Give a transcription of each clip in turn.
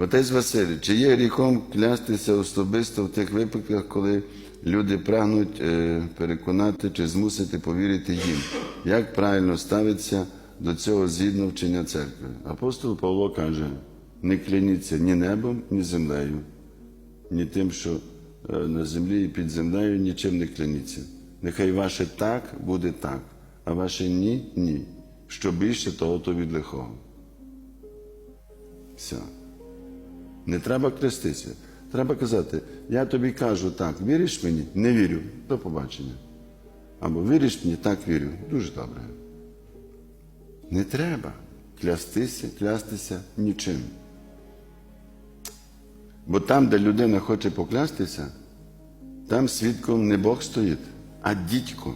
Отець Василь, чи є гріхом клястися особисто в тих випадках, коли люди прагнуть е, переконати чи змусити повірити їм? Як правильно ставиться до цього згідно вчення церкви? Апостол Павло каже: не кляніться ні небом, ні землею, ні тим, що е, на землі і під землею нічим не кляніться. Нехай ваше так буде так, а ваше ні ні. Що більше, того то від лихого. Все. Не треба креститися. Треба казати, я тобі кажу так, віриш мені? Не вірю. До побачення. Або віриш мені, так вірю. Дуже добре. Не треба клястися, клястися нічим. Бо там, де людина хоче поклястися, там свідком не Бог стоїть, а дідько.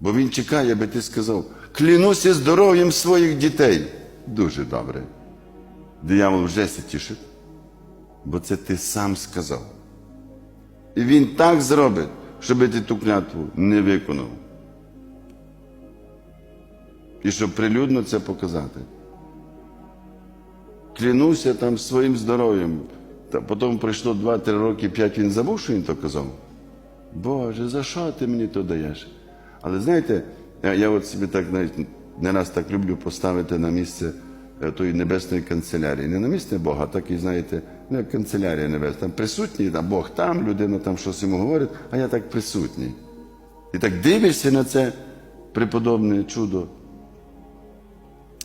Бо він чекає, аби ти сказав, клянуся здоров'ям своїх дітей. Дуже добре. Диявол вже се тішить, бо це ти сам сказав. І він так зробить, щоб ти ту клятву не виконав. І щоб прилюдно це показати. Клянуся там своїм здоров'ям. Та потім пройшло 2-3 роки, 5 він забув, що він то казав. Боже, за що ти мені то даєш? Але знаєте, я, я от собі так навіть не раз так люблю поставити на місце тої небесної канцелярії. Не на місце Бога, а так і знаєте, як канцелярія небесна. Там присутній, там Бог там, людина там щось йому говорить, а я так присутній. І так дивишся на це преподобне чудо,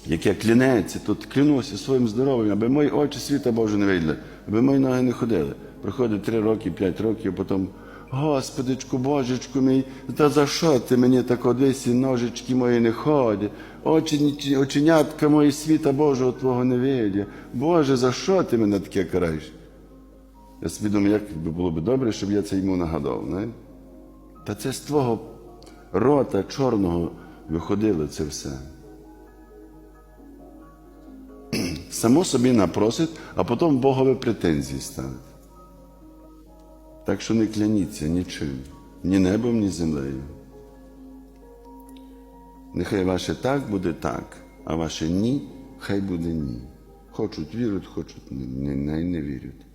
яке клянеться, тут клянуся своїм здоров'ям, аби мої очі світа Боже не виділи, аби мої ноги не ходили. Проходить три роки, п'ять років, а потім, Господичку, Божечку мій, та за що ти мені так одесі, ножички мої не ходять, очі, оченятка мої світа Божого Твого не видять. Боже, за що ти мене таке караєш? Я собі як було б добре, щоб я це йому нагадав. Не? Та це з твого рота чорного виходило це все. Само собі напросить, а потім Богові претензії ставить. Так що не кляніться нічим, ні небом, ні землею. Нехай ваше так буде так, а ваше ні, хай буде ні. Хочуть вірять, хочуть не, не, не, вірять.